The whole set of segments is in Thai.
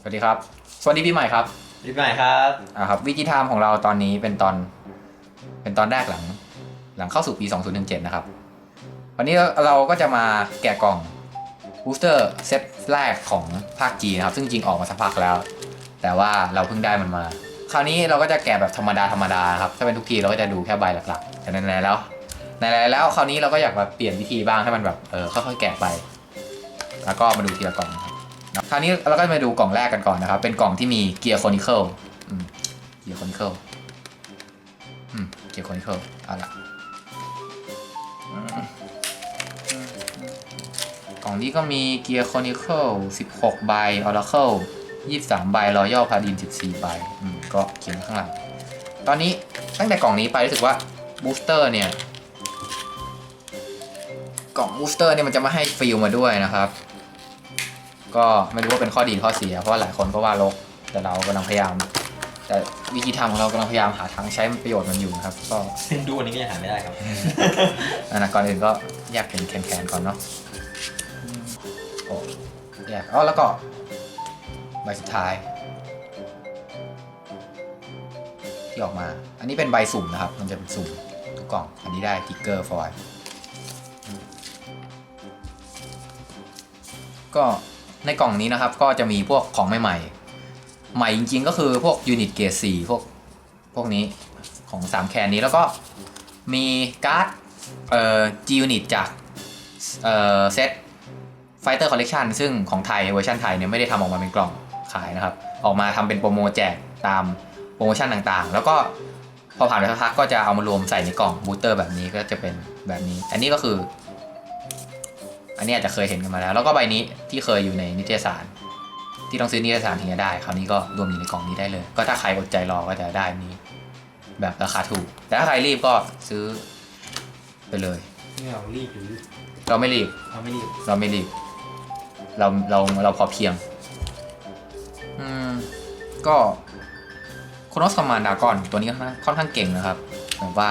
สวัสดีครับ สวัสดีปีใหม่ครับรีบใหม่ครับอ่าครับวิกิไทม์ของเราตอนนี้เป็นตอน เป็นตอนแรกหลัง หลังเข้าสู่ปี 2017 นะครับ วันนี้เราก็จะมาแกะกล่องบูสเตอร์เซตแรกของภาคจีนะครับ ซึ่งจริงออกมาสักพักแล้ว แต่ว่าเราเพิ่งได้มันมา คราวนี้เราก็จะแกะแบบธรรมดาธรรมดาครับ ถ้าเป็นทุกทีเราก็จะดูแค่ใบหลักๆแต่ไหนๆแล้วไหนๆแล้วคราวนี้เราก็อยากมาเปลี่ยนวิธีบ้างให้มันแบบเออค่อยๆแกะไป แล้วก็มาดูทีละกล่องนะครับ คราวนี้เราก็มาดูกล่องแรกกันก่อนนะครับ เป็นกล่องที่มีเกียร์โคนิเคิลเกียร์โคนิเคิลเกียร์โคนิเคิลเอาละกล่องนี้ก็มีเกียร์โคนิเคิล16 ใบออร์เคิล23 ใบรอยัลพาดิน 14 ใบก็เขียนข้างหลัง ตอนนี้ตั้งแต่กล่องนี้ไปรู้สึกว่าบูสเตอร์เนี่ย กล่องบูสเตอร์เนี่ยมันจะมาให้ฟิลมาด้วยนะครับ ก็ไม่รู้ว่าเป็นข้อดีหรือข้อเสีย เพราะว่าหลายคนก็ว่าลกแต่เรากำลังพยายาม แต่วิธีทำของเรากำลังพยายามหาทางใช้ประโยชน์มันอยู่นะครับ ก็ดูอันนี้ก็ยังหาไม่ได้ครับอันนะก่อนอื่นก็แยกเป็นแคนๆก่อนเนาะโอ้แยกอ๋อแล้วก็ใบสุดท้าย ที่ออกมา อันนี้เป็นใบสุ่มนะครับ มันจะเป็นสุ่มทุกกล่อง อันนี้ได้ติ๊กเกอร์ฟอยล์ก็ ในกล่องนี้นะครับก็จะมีพวกของใหม่ๆ ใหม่จริงๆ ก็คือพวกยูนิตเกรด4พวกพวกนี้ของ3แคนนี้แล้วก็มีการ์ดเอ่อ G Unit จากเอ่อเซต Fighter Collection ซึ่งของไทยเวอร์ชันไทยเนี่ยไม่ได้ทำออกมาเป็นกล่องขายนะครับ ออกมาทำเป็นโปรโมแจกตามโปรโมชั่นต่างๆ แล้วก็พอผ่านไปสักพักก็จะเอามารวมใส่ในกล่องบูสเตอร์แบบนี้ก็จะเป็นแบบนี้ อันนี้ก็คือ อันนี้อาจจะเคยเห็นกันมาแล้ว แล้วก็ใบนี้ที่เคยอยู่ในนิตยสาร ที่ต้องซื้อนิตยสารถึงจะได้ คราวนี้ก็รวมอยู่ในกล่องนี้ได้เลย ก็ถ้าใครอดใจรอก็จะได้อันนี้ แบบราคาถูก แต่ถ้าใครรีบก็ซื้อไปเลยนี่เรารีบหรือเราไม่รีบ เราไม่รีบเราไม่รีบ เราเราเราพอเพียง อืม ก็โคโนสคอมมานดากอนตัวนี้ค่อนข้างค่อนข้างเก่งนะครับแบบว่า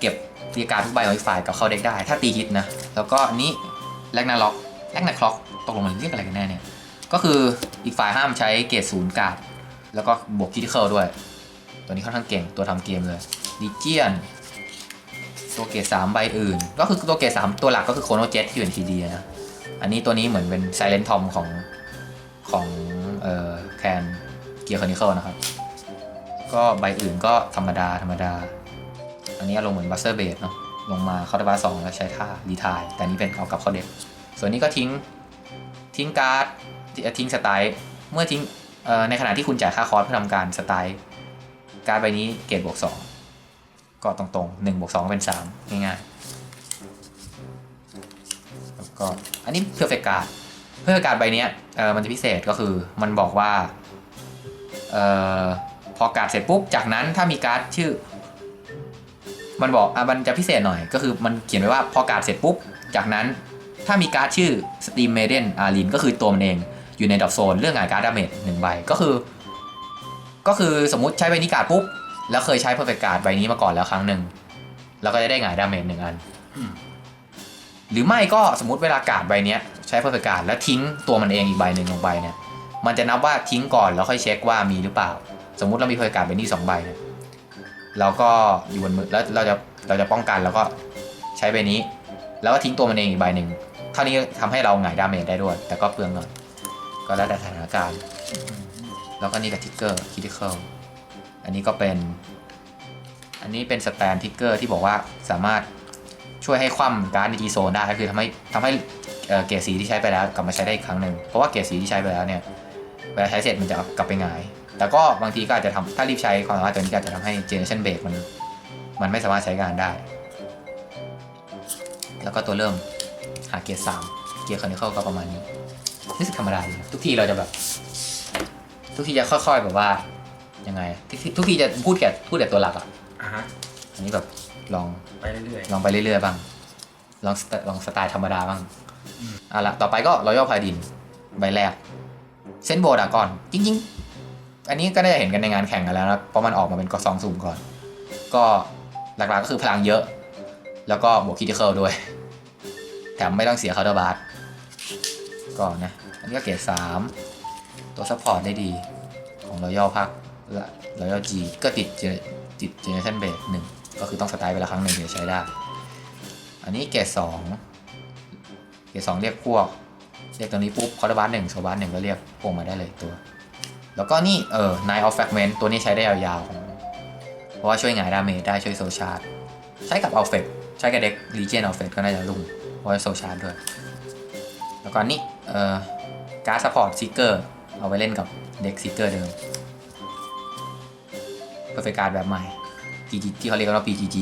เก็บ ตีการทุกใบของอีกฝ่ายกับเข้าเด็กได้ ถ้าตีฮิตนะ แล้วก็นี้แลกนาล็อกแลกนาคล็อกตกลงมันเรียกอะไรกันแน่เนี่ย ก็คืออีกฝ่ายห้ามใช้เกรดศูนย์การ์ดแล้วก็บวกคิทิเคิลด้วย ตัวนี้ค่อนข้างเก่งตัวทำเกมเลยดิเจียนตัวเกรดสามใบอื่น ก็คือตัวเกรดสามตัวหลักก็คือโคโนเจ็ตที่อยู่ในทีดีนะ อันนี้ตัวนี้เหมือนเป็นไซเลนทอมของของเอ่อแคนเกียร์คอนิเคิลนะครับ ก็ใบอื่นก็ธรรมดาธรรมดา อันนี้อารมณ์เหมือนบัสเตอร์เบสเนาะลงมาเข้าตบาสองแล้วใช้ท่ารีทาย แต่นี้เป็นเอากับเข้าเด็กส่วนนี้ก็ทิ้งทิ้งการ์ดทิ้งสไตล์เมื่อทิ้งในขณะที่คุณจ่ายค่าคอร์สเพื่อทำการสไตล์การ์ดใบนี้เกรดบวกสองก็ตรงๆหนึ่งบวกสองเป็นสามง่ายๆ แล้วก็อันนี้เพอร์เฟกการ์ดเพอร์เฟกการ์ดใบนี้เออมันจะพิเศษก็คือมันบอกว่าเออพอการ์ดเสร็จปุ๊บ จากนั้นถ้ามีการ์ดชื่อ มันบอกอะมันจะพิเศษหน่อย ก็คือมันเขียนไว้ว่าพอการ์ดเสร็จปุ๊บ จากนั้นถ้ามีการ์ดชื่อ Steam Maiden a r i n ก็คือตัวมันเองอยู่ในดอ p โซนเรื่องงานการ์ดดาเมจหนึ่งใบก็คือ ก็คือสมมติใช้ใบนี้การ์ดปุ๊บ แล้วเคยใช้เพอร์เฟกการ์ดใบนี้มาก่อนแล้วครั้งหนึ่งแล้วก็จะได้งายดาเมจหนึ่งอัน หรือไม่ก็สมมติเวลาการ์ดใบนี้ใช้เพอร์เฟกการ์ดแล้วทิ้งตัวมันเองอีกใบหนึ่งลงไปเนี่ยมันจะนับว่าทิ้งก่อนแล้วค่อยเช็คว่ามีหรือเปล่า สมมติเรามีเพอร์เฟกการ์ดใบนี้สองใบเนี่ย เราก็อยู่บนมือแล้วเราจะเราจะป้องกันแล้วก็ใช้ใบนี้ แล้วก็ทิ้งตัวมันเองอีกใบหนึ่งเท่านี้ทำให้เราหงายดาเมจได้ด้วย แต่ก็เปลืองหน่อยก็แล้วแต่สถานการณ์ แล้วก็นี่กับทิกเกอร์คิทิเคิลอันนี้ก็เป็น อันนี้เป็นสแตนทิกเกอร์ที่บอกว่าสามารถช่วยให้คว่ำการ์ดในจีโซนได้ก็คือทำให้ทำให้เอ่อเกรดสีที่ใช้ไปแล้วกลับมาใช้ได้อีกครั้งหนึ่งเพราะว่าเกรดสีที่ใช้ไปแล้วเนี่ยเวลาใช้เสร็จมันจะกลับไปหงาย แต่ก็บางทีก็อาจจะทำถ้ารีบใช้ความสามารถตัวนี้ก็อาจจะทำให้เจเนอเรชันเบรกมันมันไม่สามารถใช้งานได้ แล้วก็ตัวเริ่มหาเกียร์สามเกียร์คอนเนคก็ประมาณนี้รู้สึกธรรมดาดีนะทุกทีเราจะแบบ ทุกทีจะค่อย ๆแบบว่ายังไง ทุกทีทุกทีจะพูดแก่พูดแต่ตัวหลักอะอะฮะอันนี้แบบลองไปเรื่อยลองไปเรื่อยๆบ้างลองสไตลองสไตล์ธรรมดาบ้างเอาละต่อไปก็รอยัลพาดินใบแรกเซนโบดากอนจริงๆ อันนี้ก็ได้เห็นกันในงานแข่งกันแล้วนะเพราะมันออกมาเป็นกอซองสุ่มก่อน ก็หลักๆก็คือพลังเยอะ แล้วก็บวกคิดเคิลด้วย แถมไม่ต้องเสียคาร์ดบาร์ก็นนะ อันนี้ก็เกรดสามตัวซัพพอร์ตได้ดี ของรอยัลพักรอยัลจีก็ติดเจติดเจเนอเรชันเบรกหนึ่งก็คือต้องสไตล์ไปละครั้งหนึ่งถึงจะใช้ได้ อันนี้เกรดสองเกรดสองเรียกพวก เรียกตัวนี้ปุ๊บคอร์ดบัสหนึ่งโซบัสหนึ่งก็เรียกพวกมาได้เลยตัว แล้วก็นี่เออ Nine of Fragment ตัวนี้ใช้ได้ยาวๆเพราะว่าช่วยหงายดาเมจได้ช่วยโซชาร์ดใช้กับอัลเฟตใช้กับเด็ก Legion อัลเฟตก็น่าจะลุ่งเพราะโซชาร์ดด้วย แล้วก็นี่เอ่อการ์ดซัพพอร์ตซิกเกอร์เอาไปเล่นกับเด็กซิกเกอร์เดิมเ e อร์เฟการ์ดแบบใหม่ PG ที่เขาเรียกว่า PGG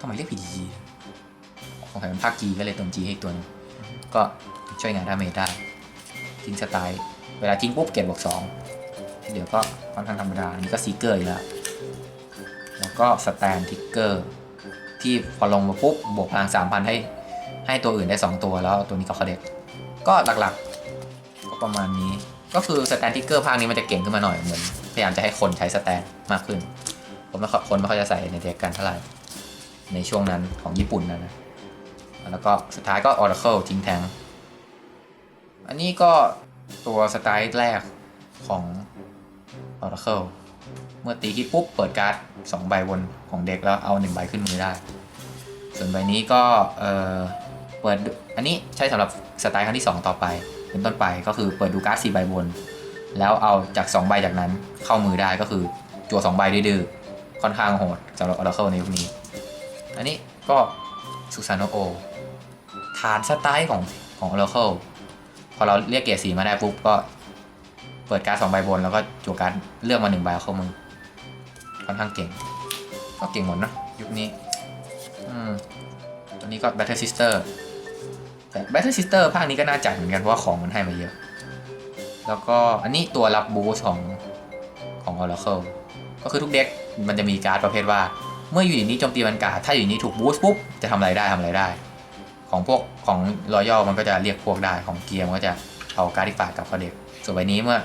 ทำไมเรียก PGG ของใครเป็นภาค G ก็เลยเติม G ให้อีกตัวนึงก็ช่วยงานดาเมจได้ทิ้งสไตล์ เวลาทิ้งปุ๊บเก็บบวกสองเดี๋ยวก็ค่อนข้างธรรมดาอันนี้ก็ซีเกอร์อีกแล้ว แล้วก็สแตนทิกเกอร์ที่พอลงมาปุ๊บบวกพลังสามพันให้ ให้ตัวอื่นได้ 2 ตัวแล้วตัวนี้ก็เขาเด็กก็หลักๆ ก็ประมาณนี้ ก็คือสแตนทิกเกอร์ภาคนี้มันจะเก่งขึ้นมาหน่อยเหมือนพยายามจะให้คนใช้สแตนมากขึ้น ผมไม่ค่อยคนไม่ค่อยจะใส่ในเด็กกันเท่าไหร่ในช่วงนั้นของญี่ปุ่นนะนะ แล้วก็สุดท้ายก็ Oracle ทิ้งแทง อันนี้ก็ ตัวสไตล์แรกของ Oracle เมื่อตีคิดปุ๊บ เปิดการ์ด2ใบบนของเด็กแล้วเอา1ใบขึ้นมือได้ ส่วนใบนี้ก็เออเปิดอันนี้ใช้สำหรับสไตล์ครั้งที่ 2 ต่อไป เป็นต้นไปก็คือเปิดดูการ์ด4ใบบน แล้วเอาจาก 2 ใบจากนั้นเข้ามือได้ก็คือจั่ว2ใบดื้อๆค่อนข้างโหดสำหรับ Oracle ในยุคนี้ อันนี้ก็สุสานโอฐานสไตล์ของของ Oracle พ อเราเรียกเกียร์สีมาได้ปุ๊บก็เปิดการ์ดสองใบบนแล้วก็จั่วการ์ดเลือกมาหนึ่งใบเอาเข้ามือค่อนข้างเก่ง ก็เก่งหมดนะยุคนี้อืมตัวนี้ก็ Battle Sister แต่ Battle Sister ภาคนี้ก็น่าจัดเหมือนกันเพราะว่าของมันให้มาเยอะ แล้วก็อันนี้ตัวรับบูสของของ Oracle ก็คือทุกเด็กมันจะมีการ์ดประเภทว่า เมื่ออยู่ในนี้โจมตีมันการ์ดถ้าอยู่นนี้ถูกบูสต์ปุ๊บ จะทำอะไรได้ทำอะไรได้ ของพวกของรอยัลมันก็จะเรียกพวกได้ของเกียร์มันก็จะเอาการ์ดที่ฝายกลับเขาเด็กส่วนใบนี้เมื่อ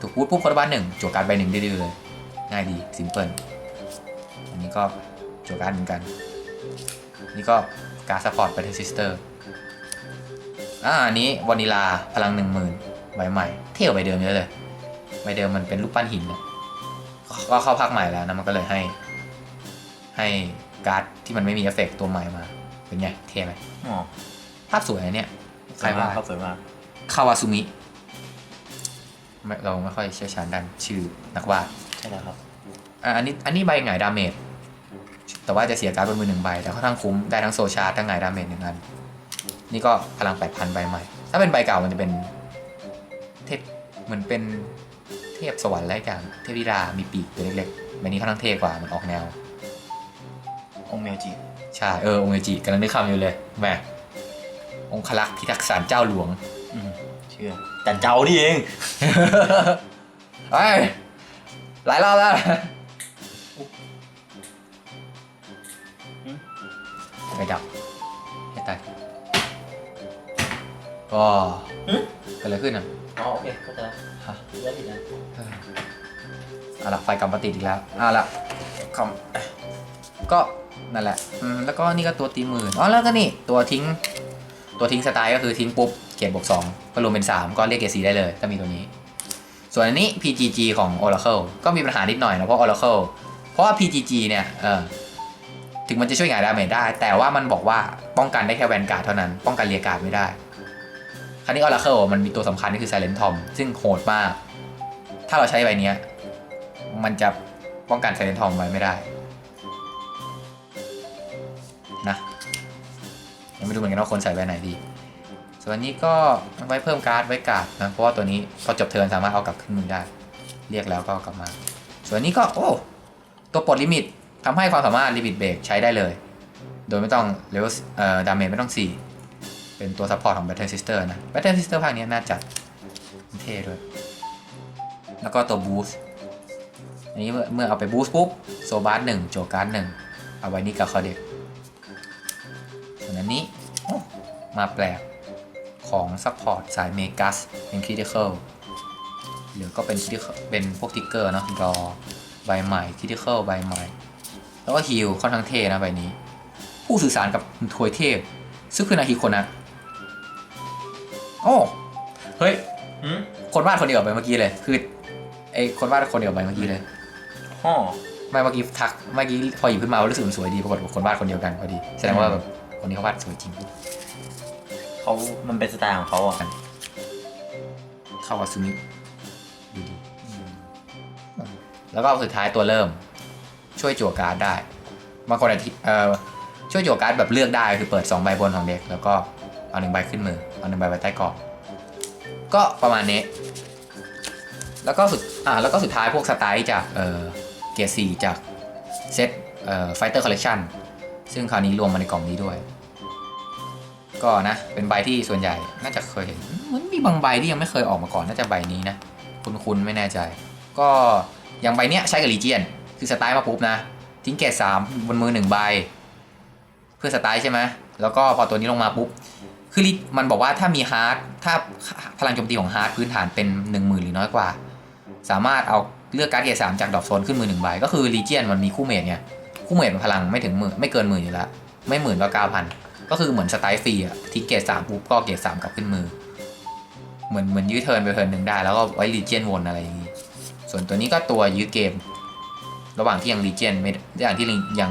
ถูกบูสต์ปุ๊บคอร์บ้านหนึ่งจั่วการ์ดใบหนึ่งดื้อๆเลยง่ายดีซิมเพิลอันนี้ก็จั่วการ์ดเหมือนกัน นี่ก็การ์ดซัพพอร์ตไปที่ซิสเตอร์อ่าอันนี้วานิลาพลังหนึ่งหมื่นใบใหม่ เท่กว่าใบเดิมเยอะเลยใบเดิมมันเป็นรูปปั้นหินนะก็เข้าภาคใหม่แล้วนะมันก็เลยให้ ให้การ์ดที่มันไม่มีเอฟเฟกต์ตัวใหม่มา เป็นไงเท่ไหมอ๋อภาพสวยนะเนี่ยใครวาดเขาสวยมากคาวาซุมิไม่เราไม่ค่อยเชี่ยวชาญด้านชื่อนักวาดใช่แล้วครับ อะอันนี้อันนี้ใบหงายดาเมจแต่ว่าจะเสียการ์ดบนมือหนึ่งใบ แต่ค่อนข้างคุ้มได้ทั้งโซชาร์ทั้งหงายดาเมจหนึ่งอัน นี่ก็พลัง 8,000 ใบใหม่ ถ้าเป็นใบเก่ามันจะเป็นเทพเหมือนเป็นเทพสวรรค์อะไรอย่างเทพธิดามีปีกตัวเล็กๆใบนี้ค่อนข้างเท่กว่ามันออกแนว องค์เมลจิ ใช่เออองค์เอจิกำลังนึกคำอยู่เลยแหมองคลักษ์พิทักษ์สารเจ้าหลวง อืมเชื่อแต่เจ้านี่เองเฮ้ยหลายรอบแล้วไปดับให้ตายก็เกิดอะไรขึ้นอะอ๋อโอเคเข้าใจแล้วฮะเยอะผิดนะเออเอาละไฟกลับมาติดอีกแล้วเอาละคอมก็ นั่นแหละอืมแล้วก็นี่ก็ตัวตีหมื่นอ๋อแล้วก็นี่ตัวทิ้ง ตัวทิ้งสไตล์ก็คือทิ้งปุ๊บเกียรบวกสองก็รวมเป็นสามก็เรียกเกียร์สีได้เลยถ้ามีตัวนี้ ส่วนอันนี้ PGG ของ Oracle ก็มีปัญหานิดหน่อยนะเพราะ Oracle เพราะว่า PGG เนี่ยเออถึงมันจะช่วยงานดาเมจได้ แต่ว่ามันบอกว่าป้องกันได้แค่แวนการ์ดเท่านั้น ป้องกันเรียการ์ดไม่ได้ คราวนี้ Oracle มันมีตัวสำคัญก็คือ Silent Tom ซึ่งโหดมาก ถ้าเราใช้ใบนี้มันจะป้องกัน Silent Tom ไว้ไม่ได้ ยังไม่รู้เหมือนกันว่าคนใส่ใบไหนดี ส่วนนี้ก็ไว้เพิ่มการ์ดไว้กาดนะเพราะว่าตัวนี้พอจบเทิร์นสามารถเอากลับขึ้นมือได้ เรียกแล้วก็กลับมา ส่วนนี้ก็โอ้ตัวปลดลิมิตทำให้ความสามารถลิมิตเบรกใช้ได้เลย โดยไม่ต้องเลเวลเอ่อดาเมจไม่ต้อง 4 เป็นตัวซัพพอร์ตของ Battle Sister นะ Battle Sister ภาคนี้น่าจัดเท่ด้วย แล้วก็ตัวบูสต์อันนี้เมื่อเอาไปบูสต์ปุ๊บโซบาร์หนึ่งโจการ์ดหนึ่งเอาไว้นี่กับคอเด็ก วนอันนี้โอ้มาแปลกของซัพพอร์ตสายเมกัสเป็นคริติคอลหรือก็เป็น critical เป็นพวกทิกเกอร์เนาะดอใบใหม่คริติคอลใบใหม่ แล้วก็ฮิลค่อนข้างเท่นะใบนี้ ผู้สื่อสารกับทวยเทพ ซึ่งคือนาฮิโคนะโอ้เฮ้ยหืมคนวาดคนเดียวกับใบเมื่อกี้เลย คือไอคนวาดคนเดียวกับใบเมื่อกี้เลยห่อไม่เมื่อกี้ทักเมื่อกี้พอหยิบขึ้นมารู้สึกมันสวยดีปรากฏว่าคนวาดคนเดียวกันพอดีแสดงว่าแบบ คนนี้เขาวาดสวยจริงเขามันเป็นสไตล์ของเขาอะเข้าซูมิดูดีแล้วก็สุดท้ายตัวเริ่ม ช่วยจั่วการ์ดได้บางคนอาทิเอ่อช่วยจั่วการ์ดแบบเลือกได้คือเปิด 2 ใบบนของเด็ก แล้วก็เอาหนึ่งใบขึ้นมือ เอาหนึ่งใบไว้ใต้กรอบก็ประมาณนี้ แล้วก็สุดอ่าแล้วก็สุดท้ายพวกสไตล์จากเอ่อเกียร์สี่จากเซตเอ่อไฟเตอร์คอลเล t ชัน ซึ่งคราวนี้รวมมาในกล่องนี้ด้วย ก็นะเป็นใบที่ส่วนใหญ่น่าจะเคยเห็นมันมีบางใบที่ยังไม่เคยออกมาก่อนน่าจะใบนี้นะคุ้นๆไม่แน่ใจ ก็อย่างใบเนี้ยใช้กับลีเจียน คือสไตล์มาปุ๊บนะทิ้งเกรดสามบนมือหนึ่งใบ เพื่อสไตล์ใช่ไหมแล้วก็พอตัวนี้ลงมาปุ๊บคือมันบอกว่าถ้ามีฮาร์ดถ้าพลังโจมตีของฮาร์ดพื้นฐานเป็น1 0,000หรือน้อยกว่า สามารถเอาเลือกการ์ดเกรดสามจากดอกโซนขึ้นมือหนึ่งใบก็คือลีเจียนมันมีคู่เมทไง คู่เมทมันพลังไม่ถึงหมื่นไม่เกินหมื่นอยู่แล้ว ไม่หมื่นก็เก้าพันก็คือเหมือนสไตล์ฟรีอะทิเกรดสามปุ๊บก็เกรดสามกลับขึ้นมือ เหมือนเหมือนยื้อเทิร์นไปเทิร์นหนึ่งได้แล้วก็ไว้ลีเจนวนอะไรอย่างนี้ ส่วนตัวนี้ก็ตัวยื้อเกม ระหว่างที่ยังลีเจนไม่ระหว่างที่ยัง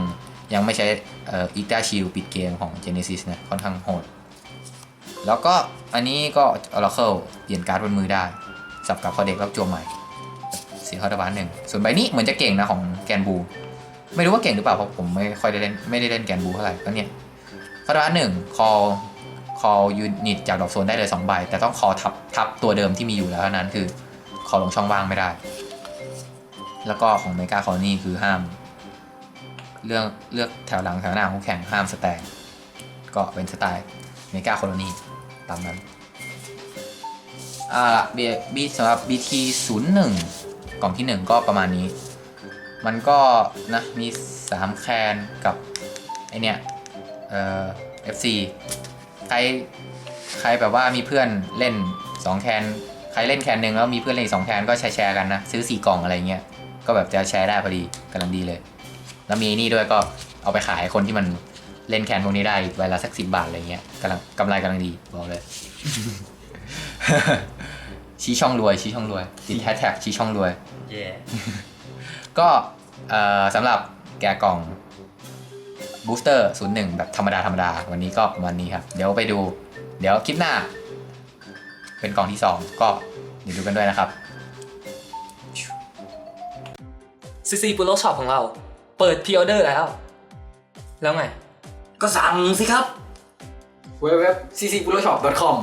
ยังไม่ใช้เอ่ออีกตาชิลปิดเกมของ Genesis นะค่อนข้างโหด แล้วก็อันนี้ก็ Oracle เปลี่ยนการ์ดบนมือได้ สับกับคอเด็กรับจัวใหม่เสียคาร์ดบานหนึ่งส่วนใบนี้เหมือนจะเก่งนะของแกนบู ไม่รู้ว่าเก่งหรือเปล่าเพราะผมไม่ค่อยได้เล่นไม่ได้เล่นแกนบูเท่าไหร่ก็เนี่ยคาร์ดบานหนึ่งคอ คอยูนิตจากดอกโซนได้เลย2ใบ แต่ต้องคอทับทับตัวเดิมที่มีอยู่แล้วเท่านั้นคือ คอลงช่องว่างไม่ได้ แล้วก็ของเมกาคอนี่คือห้าม เรื่องเลือกแถวหลังแถวหน้าของคู่แข่งห้ามสแตนก็เป็นสไตล์เมกาคโลนีตามนั้นอ่าบีบีสำหรับ BT 0 1กล่องที่1ก็ประมาณนี้ มันก็นะ มี3แคนกับไอเนี่ยเอ่อ FC ใครใครแบบว่ามีเพื่อนเล่น 2 แคนใครเล่นแคนหนึ่งแล้วมีเพื่อนเล่นอีกสองแคนก็แชร์แชร์กันนะ ซื้อ 4 กล่องอะไรเงี้ยก็แบบจะแชร์ได้พอดีกำลังดีเลย แล้วมีนี่ด้วยก็เอาไปขายคนที่มันเล่นแคนพวกนี้ได้ใบละสักสิบาทอะไรเงี้ยกำลังกำไรกำลังดีบอกเลย ชี้ช่องรวยชี้ช่องรวยติดแฮชแท็กชี้ช่องรวยแย่ ก็เอ่อสำหรับแกะกล่องบูสเตอร์ศูนย์หนึ่งแบบธรรมดาธรรมดาวันนี้ก็ประมาณนี้ครับ เดี๋ยวไปดู เดี๋ยวคลิปหน้า เป็นกล่องที่ 2 ก็เดี๋ยวดูกันด้วยนะครับซีซีปุโรช็อปของเรา เปิดพ r ออเดอร์แล้ว แล้วไง ก็สั่งสิครับ www.ccpoloshop.com